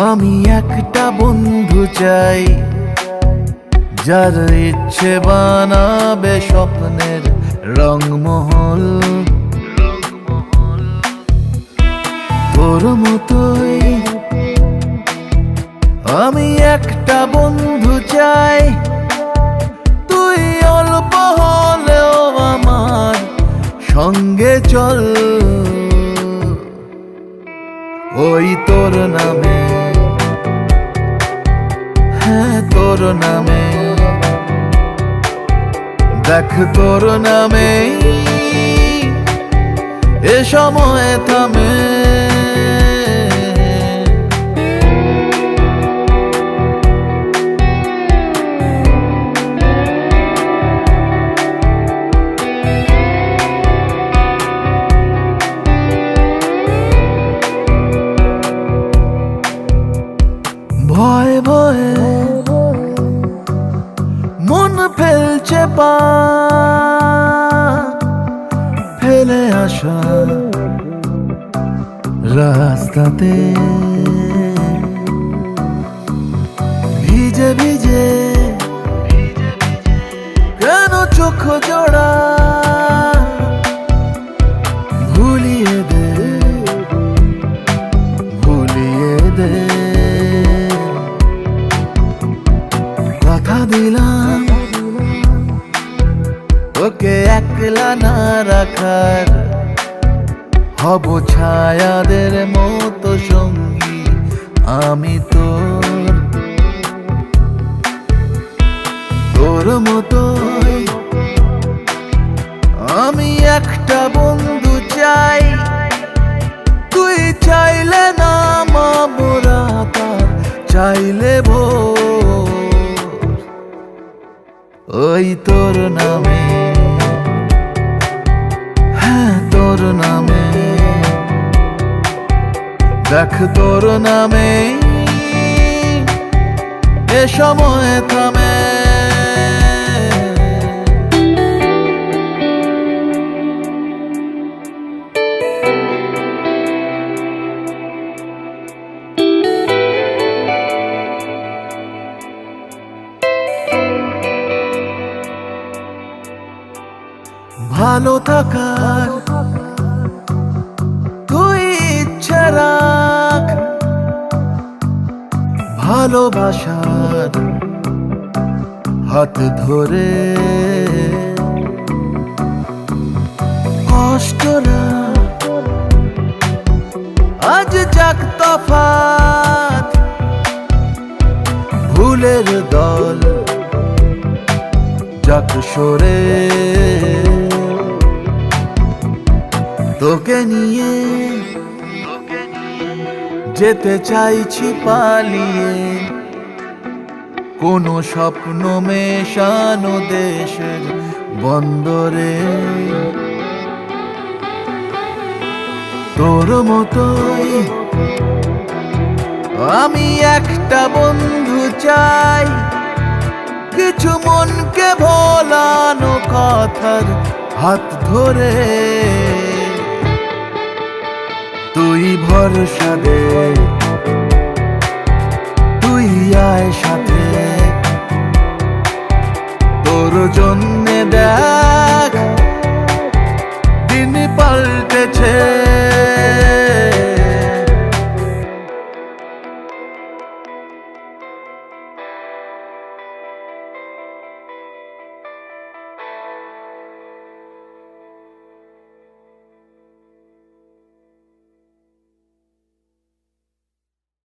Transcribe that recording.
আমি একটা বন্ধু চাই, যার ইচ্ছে বানাবে স্বপ্নের রংমহল। তোর মতোই আমি একটা বন্ধু চাই, তুই অল্প হলেও আমার সঙ্গে চল। ওই তোর নামে তোর নামে। দেখ তোর নামে। এ সময় থামে। ফেলছে পা ফেলে আসা রাস্তাতে। ভিজে ভিজে কেন চোখ জোড়া রাখার। হব ছায়াদের মতো সঙ্গী আমি তোর। তোর মতোই আমি একটা বন্ধু চাই। তুই চাইলে না মামরা তার চাইলে ভোর। ওই তোর নামে দেখ তোর নামে এ সময় থামে। ভালো থাকার ভালোবাসার হাত ধরে। কষ্ট না। আজ যাক তফাত। ভুলের দল যাক সরে। তোকে নিয়ে যেতে চাইছি পালিয়ে। কোনো স্বপ্ন মেশানো দেশের বন্দরে। তোর মতোই আমি একটা বন্ধু চাই। কিছু মনকে ভোলানো কথার হাত ধরে। তুই ভরসা দে। তুই আয়